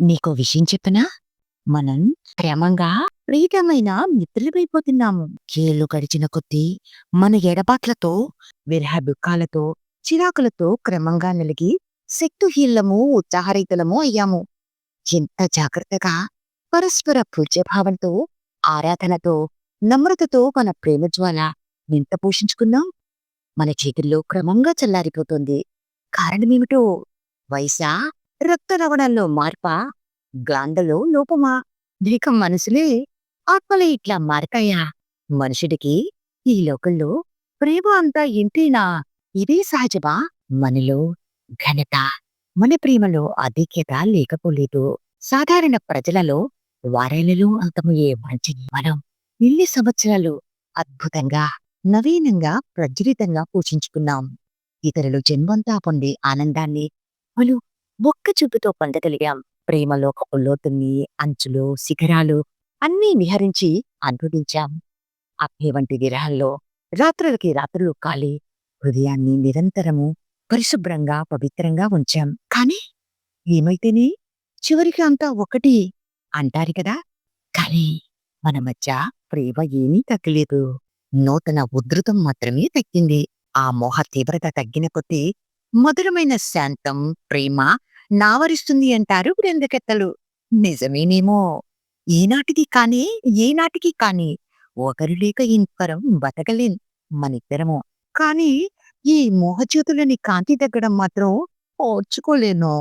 నీకో విషయం చెప్పనా? మనం క్రమంగా ప్రీతమైన మిత్రులమైపోతున్నాము. కేళ్ళు గడిచిన కొద్దీ మన ఎడబాట్లతో విరహ దుఃఖాలతో చిరాకులతో క్రమంగా నలిగి శక్తిహీనము ఉత్సాహరహితులము అయ్యాము. ఎంత జాగ్రత్తగా పరస్పర పూజ్యభావంతో ఆరాధనతో నమ్రతతో మన ప్రేమ జ్వాల ఎంత పోషించుకున్నాం? మన చేతుల్లో క్రమంగా చల్లారిపోతుంది. కారణమేమిటో? వయసా? రక్త రవణంలో మార్పా గ్లాండలో లోపమా? లేక మనసులే ఆత్మలే ఇట్లా మార్కయ్యా. మనుషుడికి ఈ లోకంలో ప్రేమ అంతా ఇంతేనా? ఇదే సహజమా? మనలో ఘనత మన ప్రేమలో అధిక్యత లేకపోలేదు. సాధారణ ప్రజలలో వారాలలో అంతమయ్యే మంచిని మనం ఇన్ని సంవత్సరాలు అద్భుతంగా నవీనంగా ప్రజ్వలితంగా పోషించుకున్నాం. ఇతరులు జన్మంతా పొందే ఆనందాన్ని మనం ఒక్క చూపుతో పొందగలిగాం. ప్రేమలోకపు లోతుల్ని అంచులు శిఖరాలు అన్నీ విహరించి అనుభవించాం. అగ్ని వంటి విరహంలో రాత్రులకి రాత్రులు కాలి హృదయాన్ని నిరంతరము పరిశుభ్రంగా పవిత్రంగా ఉంచాం. కాని ఏమైతేనే చివరికి అంతా ఒకటి అంటారు కదా? కానీ మన మధ్య ప్రేమ ఏమీ తగ్గలేదు. నూతన ఉధృతం మాత్రమే తగ్గింది. ఆ మోహ తీవ్రత తగ్గిన కొద్దీ మధురమైన శాంతం ప్రేమ నావరిస్తుంది అంటారు గ్రంథకర్తలు. నిజమేనేమో. ఈనాటిది కానీ ఏనాటికి కానీ ఒకరు లేక ఇంకరం బతకలేం మనిద్దరము. కానీ ఈ మోహజ్యోతులని కాంతి తగ్గడం మాత్రం ఓర్చుకోలేను.